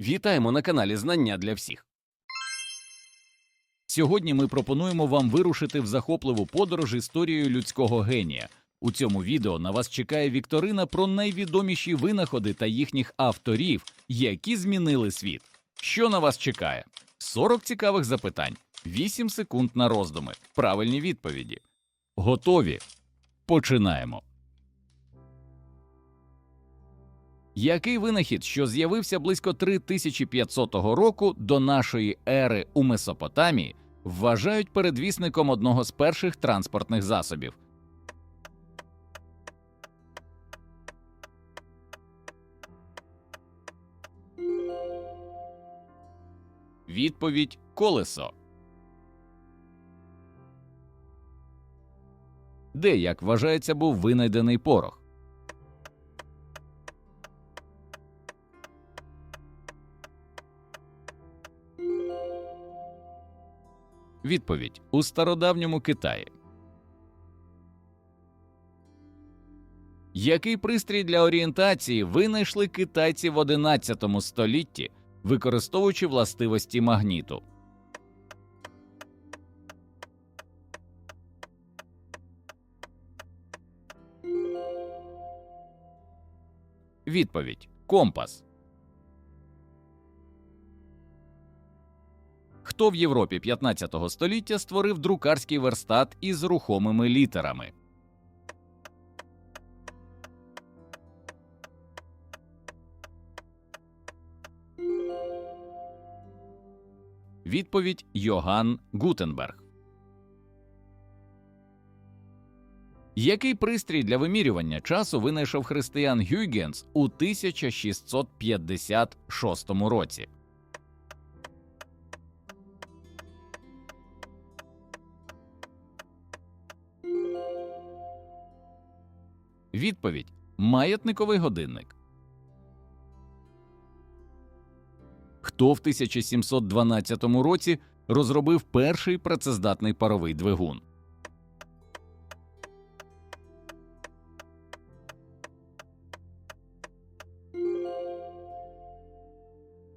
Вітаємо на каналі Знання для всіх. Сьогодні ми пропонуємо вам вирушити в захопливу подорож історією людського генія. У цьому відео на вас чекає вікторина про найвідоміші винаходи та їхніх авторів, які змінили світ. Що на вас чекає? 40 цікавих запитань, 8 секунд на роздуми, правильні відповіді. Готові? Починаємо. Який винахід, що з'явився близько 3500 року до нашої ери у Месопотамії, вважають передвісником одного з перших транспортних засобів? Відповідь колесо. Де, як вважається, був винайдений порох? Відповідь у стародавньому Китаї. Який пристрій для орієнтації винайшли китайці в 11 столітті, використовуючи властивості магніту? Відповідь компас. Хто в Європі 15 століття створив друкарський верстат із рухомими літерами? Відповідь Йоган Гутенберг. Який пристрій для вимірювання часу винайшов християн Гюйгенс у 1656 році? Відповідь маятниковий годинник. Хто в 1712 році розробив перший працездатний паровий двигун?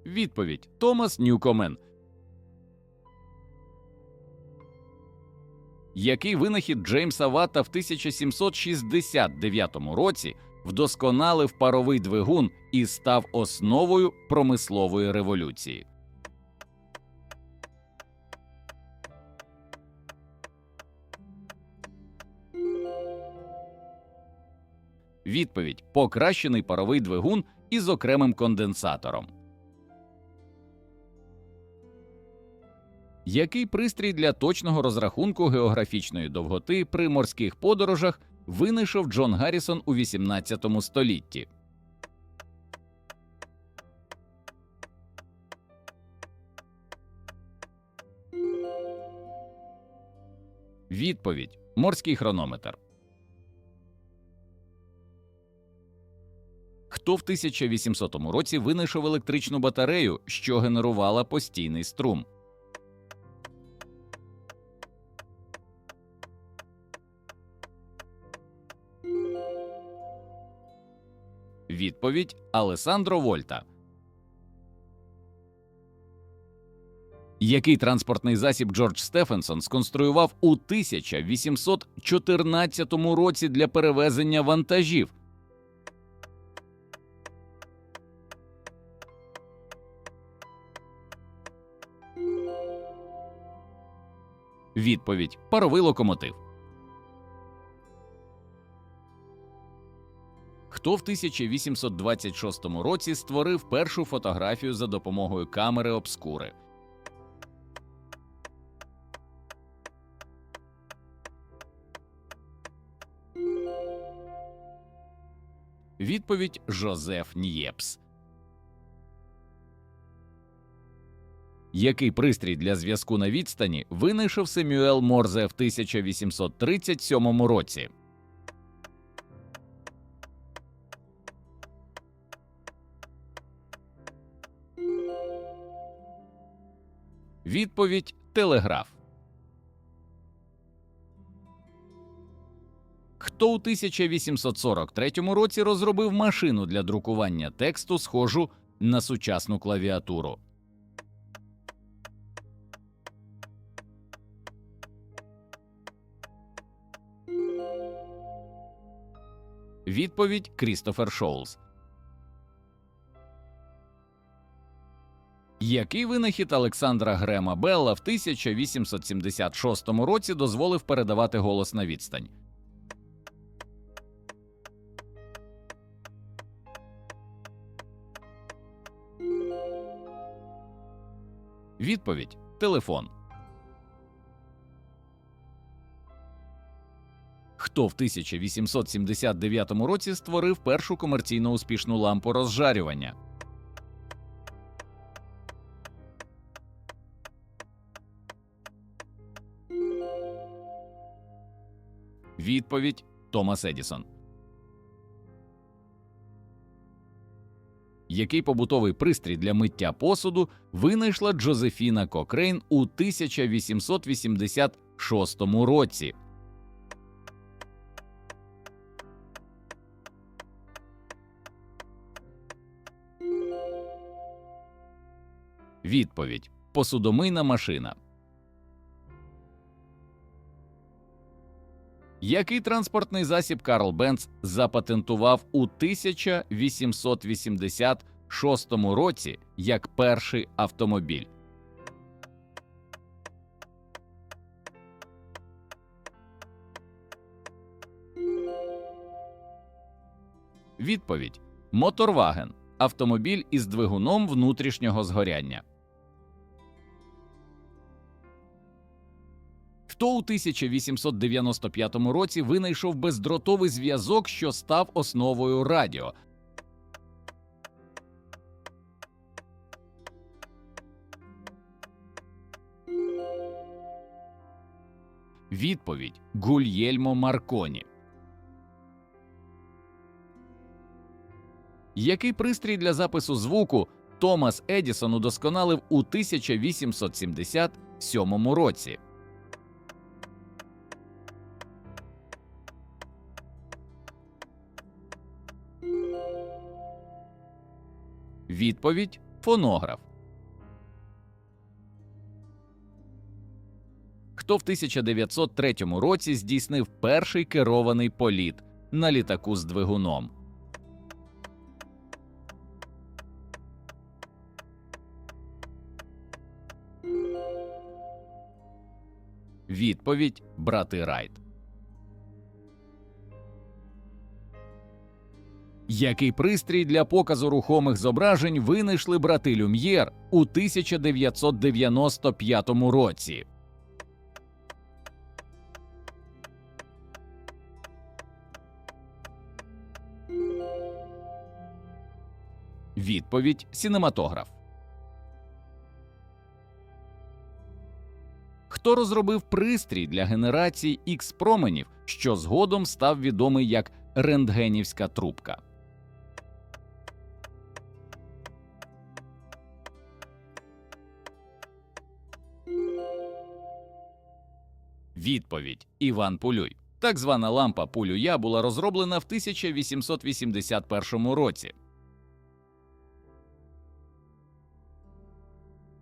Відповідь Томас Ньюкомен. Який винахід Джеймса Ватта в 1769 році вдосконалив паровий двигун і став основою промислової революції? Відповідь покращений паровий двигун із окремим конденсатором. Який пристрій для точного розрахунку географічної довготи при морських подорожах винайшов Джон Гаррісон у 18 столітті? Відповідь морський хронометр. Хто в 1800 році винайшов електричну батарею, що генерувала постійний струм? Відповідь Алесандро Вольта. Який транспортний засіб Джордж Стефенсон сконструював у 1814 році для перевезення вантажів? Відповідь паровий локомотив. Хто в 1826 році створив першу фотографію за допомогою камери обскури? Відповідь Жозеф Нєпс. Який пристрій для зв'язку на відстані винайшов Семюел Морзе в 1837 році? Відповідь телеграф. Хто у 1843 році розробив машину для друкування тексту, схожу на сучасну клавіатуру? Відповідь Крістофер Шоулз. Який винахід Олександра Грема Белла в 1876 році дозволив передавати голос на відстань? Відповідь телефон. Хто в 1879 році створив першу комерційно успішну лампу розжарювання? Відповідь Томас Едісон. Який побутовий пристрій для миття посуду винайшла Джозефіна Кокрейн у 1886 році? Відповідь посудомийна машина. Який транспортний засіб Карл Бенц запатентував у 1886 році як перший автомобіль? Відповідь Моторваген автомобіль із двигуном внутрішнього згоряння. Хто у 1895 році винайшов бездротовий зв'язок, що став основою радіо? Відповідь Гульєльмо Марконі. Який пристрій для запису звуку Томас Едісон удосконалив у 1877 році? Відповідь фонограф. Хто в 1903 році здійснив перший керований політ на літаку з двигуном? Відповідь брати Райт. Який пристрій для показу рухомих зображень винайшли брати Люм'єр у 1995 році? Відповідь Сінематограф. Хто розробив пристрій для генерації ікс променів, що згодом став відомий як рентгенівська трубка? Відповідь Іван Пулюй. Так звана лампа Пулюя була розроблена в 1881 році.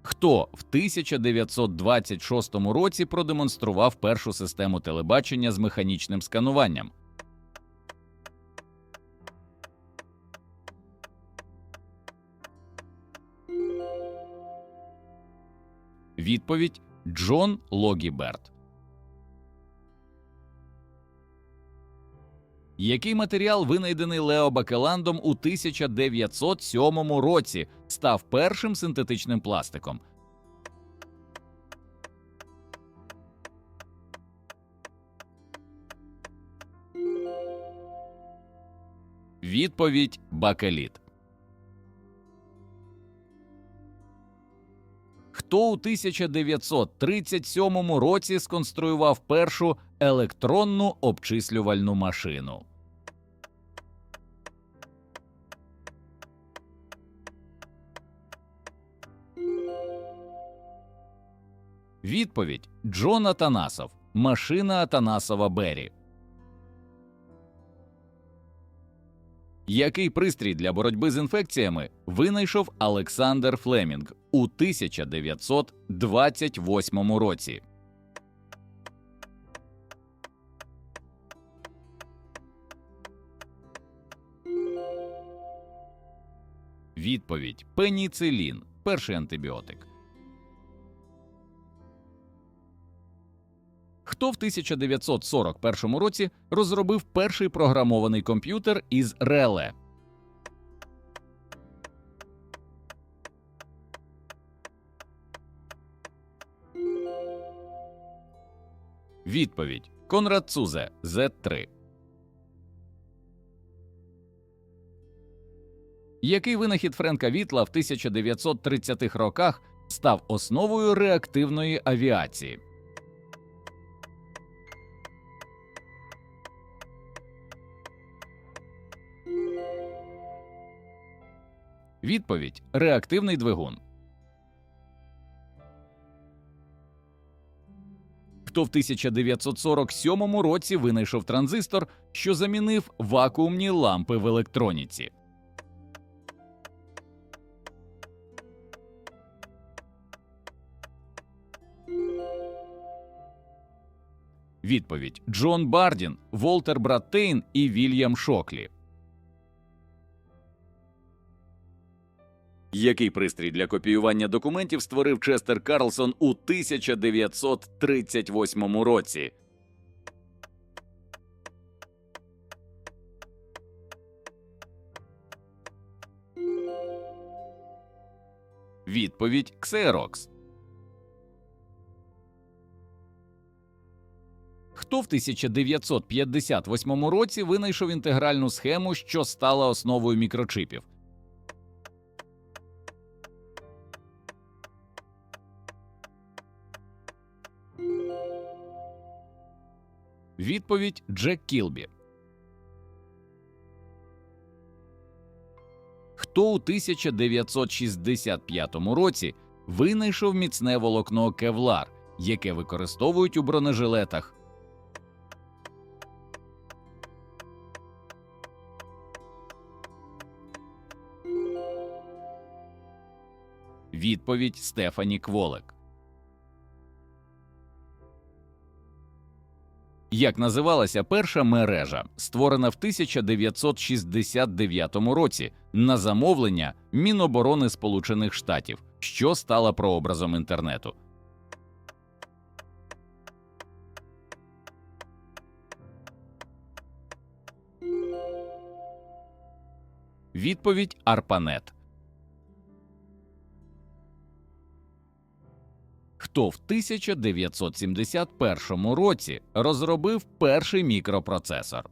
Хто в 1926 році продемонстрував першу систему телебачення з механічним скануванням? Відповідь Джон Логіберт. Який матеріал, винайдений Лео Бакеландом у 1907 році, став першим синтетичним пластиком? Відповідь Бакеліт. Хто у 1937 році сконструював першу електронну обчислювальну машину? Відповідь Джон Атанасов. Машина Атанасова Беррі. Який пристрій для боротьби з інфекціями винайшов Олександр Флемінг у 1928 році? Відповідь пеніцилін перший антибіотик. Хто в 1941 році розробив перший програмований комп'ютер із реле? Відповідь Конрад Цузе Z3. Який винахід Френка Вітла в 1930-х роках став основою реактивної авіації? Відповідь реактивний двигун. Хто в 1947 році винайшов транзистор, що замінив вакуумні лампи в електроніці? Відповідь Джон Бардін, Волтер Браттейн і Вільям Шоклі. Який пристрій для копіювання документів створив Честер Карлсон у 1938 році? Відповідь Xerox. Хто в 1958 році винайшов інтегральну схему, що стала основою мікрочипів? Відповідь Джек Кілбі. Хто у 1965 році винайшов міцне волокно Кевлар, яке використовують у бронежилетах? Відповідь Стефані Кволек. Як називалася перша мережа, створена в 1969 році на замовлення Міноборони Сполучених Штатів, що стала прообразом інтернету? Відповідь Арпанет. Хто в 1971 році розробив перший мікропроцесор?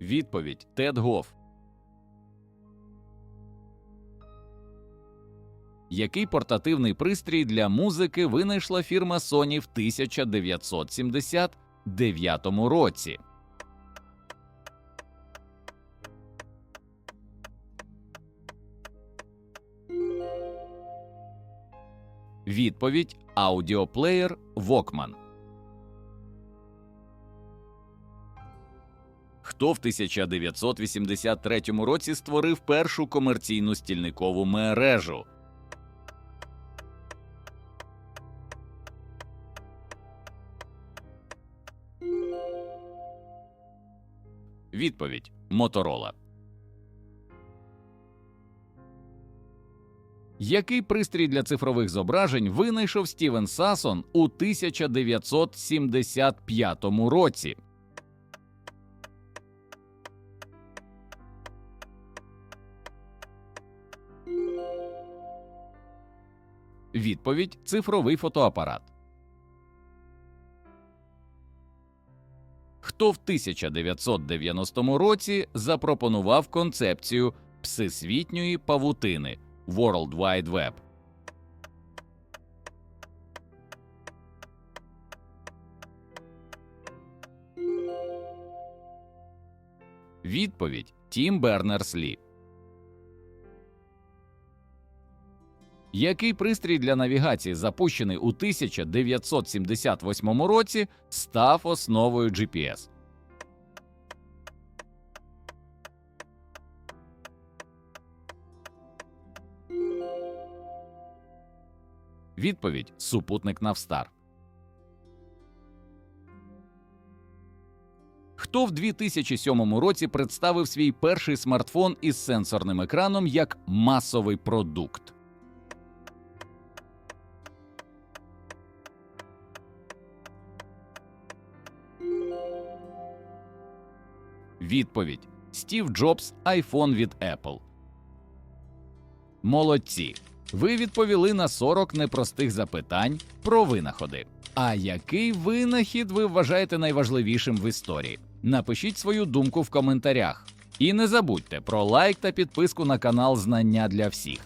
Відповідь Тед Гоф. Який портативний пристрій для музики винайшла фірма Sony в 1979 році? Відповідь аудіоплеєр Walkman. Хто в 1983 році створив першу комерційну стільникову мережу? Відповідь Моторола. Який пристрій для цифрових зображень винайшов Стівен Сасон у 1975 році? Відповідь цифровий фотоапарат. Хто в 1990 році запропонував концепцію всесвітньої павутини World Wide Web? Відповідь Тім Бернерс Лі. Який пристрій для навігації, запущений у 1978 році, став основою GPS? Відповідь супутник Навстар. Хто в 2007 році представив свій перший смартфон із сенсорним екраном як масовий продукт? Відповідь: Стів Джобс, iPhone від Apple. Молодці. Ви відповіли на 40 непростих запитань про винаходи. А який винахід ви вважаєте найважливішим в історії? Напишіть свою думку в коментарях. І не забудьте про лайк та підписку на канал Знання для всіх.